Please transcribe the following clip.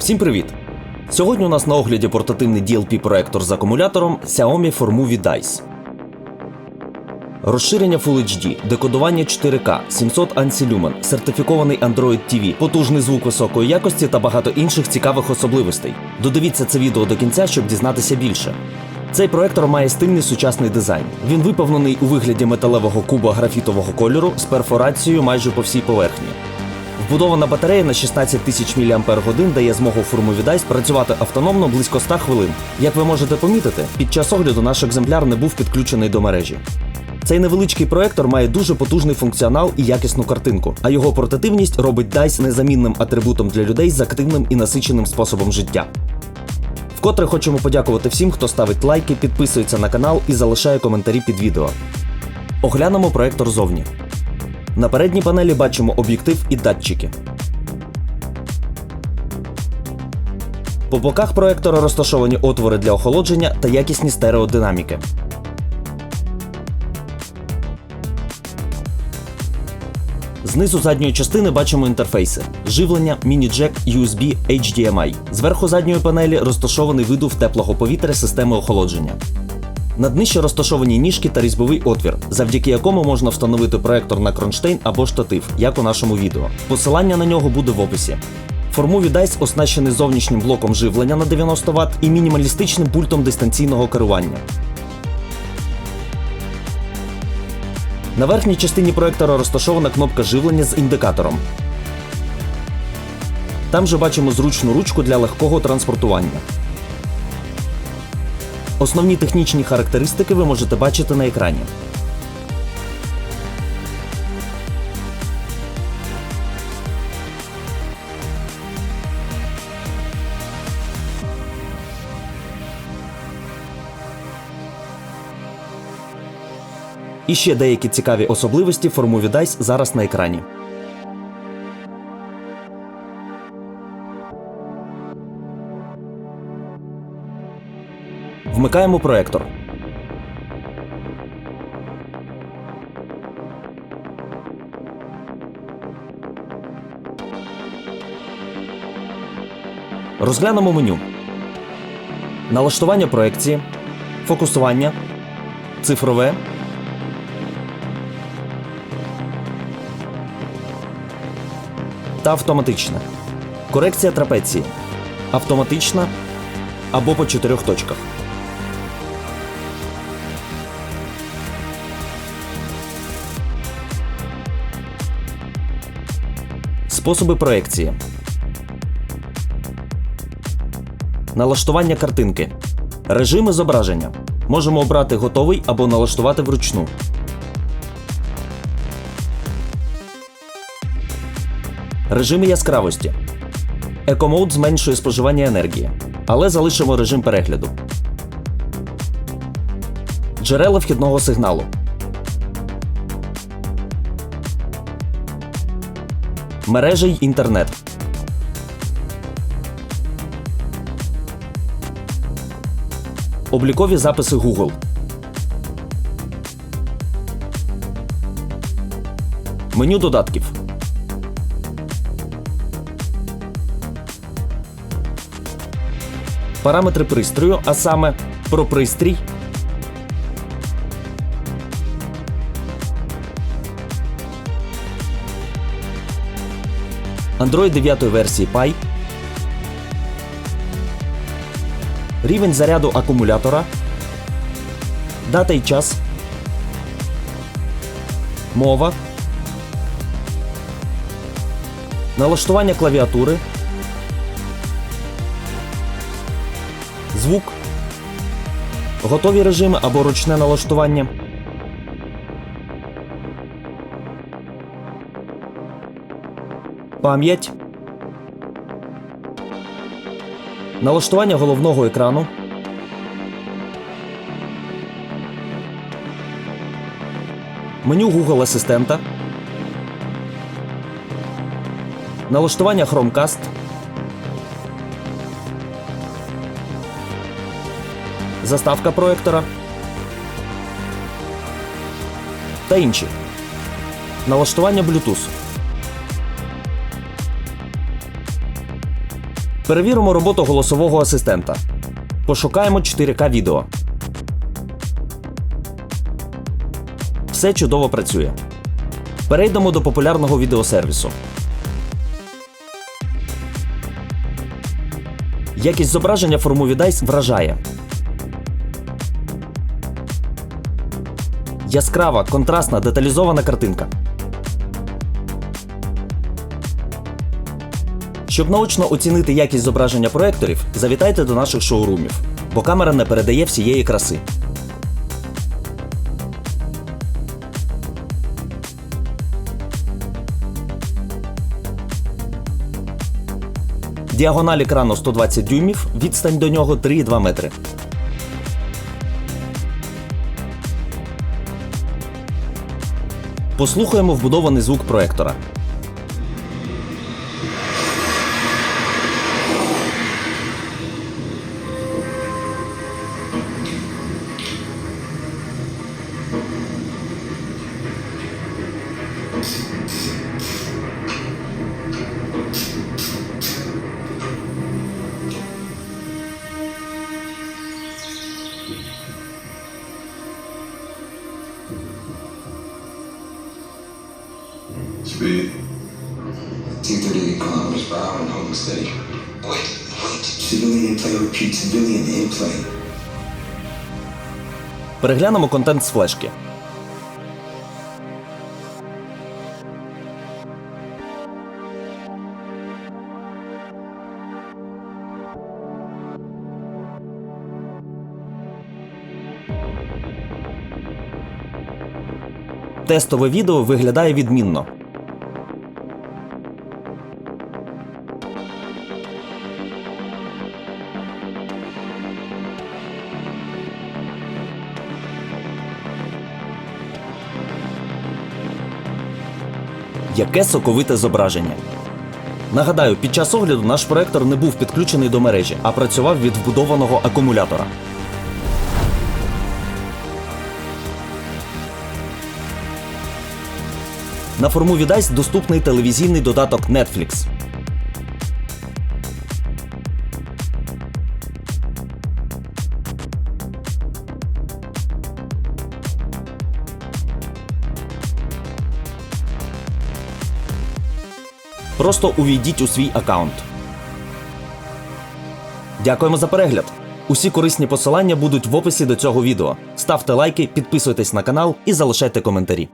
Всім привіт! Сьогодні у нас на огляді портативний DLP-проектор з акумулятором Xiaomi Formovie Dice. Розширення Full HD, декодування 4К, 700 ANSI Lumen, сертифікований Android TV, потужний звук високої якості та багато інших цікавих особливостей. Додивіться це відео до кінця, щоб дізнатися більше. Цей проектор має стильний сучасний дизайн. Він виповнений у вигляді металевого куба графітового кольору з перфорацією майже по всій поверхні. Вбудована батарея на 16 тисяч мАч дає змогу Dice працювати автономно близько 100 хвилин. Як ви можете помітити, під час огляду наш екземпляр не був підключений до мережі. Цей невеличкий проектор має дуже потужний функціонал і якісну картинку, а його портативність робить DICE незамінним атрибутом для людей з активним і насиченим способом життя. Вкотре хочемо подякувати всім, хто ставить лайки, підписується на канал і залишає коментарі під відео. Оглянемо проектор зовні. На передній панелі бачимо об'єктив і датчики. По боках проектора розташовані отвори для охолодження та якісні стереодинаміки. Знизу задньої частини бачимо інтерфейси: живлення, міні-джек, USB, HDMI. Зверху задньої панелі розташований видув теплого повітря системи охолодження. Над нижче розташовані ніжки та різьбовий отвір, завдяки якому можна встановити проектор на кронштейн або штатив, як у нашому відео. Посилання на нього буде в описі. Formovie Dice оснащений зовнішнім блоком живлення на 90 Вт і мінімалістичним пультом дистанційного керування. На верхній частині проектора розташована кнопка живлення з індикатором. Там же бачимо зручну ручку для легкого транспортування. Основні технічні характеристики ви можете бачити на екрані. І ще деякі цікаві особливості Formovie Dice зараз на екрані. Вмикаємо проектор. Розглянемо меню. Налаштування проекції, фокусування, цифрове. Та автоматичне. Корекція трапеції. Автоматична або по чотирьох точках. Способи проекції. Налаштування картинки. Режими зображення. Можемо обрати готовий або налаштувати вручну. Режими яскравості. Екомод зменшує споживання енергії, але залишимо режим перегляду. Джерела вхідного сигналу. Мережа й інтернет. Облікові записи Google. Меню додатків. Параметри пристрою, а саме про пристрій. Android 9 версії Pi. Рівень заряду акумулятора. Дата і час. Мова. Налаштування клавіатури. Звук. Готові режими або ручне налаштування. Пам'ять. Налаштування головного екрану. Меню Google Асистента. Налаштування Chromecast. Заставка проектора. Та інші. Налаштування Bluetooth. Перевіримо роботу голосового асистента. Пошукаємо 4К відео. Все чудово працює. Перейдемо до популярного відеосервісу. Якість зображення в формуві DICE вражає. Яскрава, контрастна, деталізована картинка. Щоб наочно оцінити якість зображення проекторів, завітайте до наших шоурумів, бо камера не передає всієї краси. Діагональ екрану 120 дюймів, відстань до нього 3,2 метри. Послухаємо вбудований звук проектора. Hour and holding steady. Wait, wait. Civilian play repeat. Civilian in play. Переглянемо контент з флешки. Тестове відео виглядає відмінно. Яке соковите зображення. Нагадаю, під час огляду наш проектор не був підключений до мережі, а працював від вбудованого акумулятора. На форму віддасть доступний телевізійний додаток Netflix. Просто увійдіть у свій аккаунт. Дякуємо за перегляд. Усі корисні посилання будуть в описі до цього відео. Ставте лайки, підписуйтесь на канал і залишайте коментарі.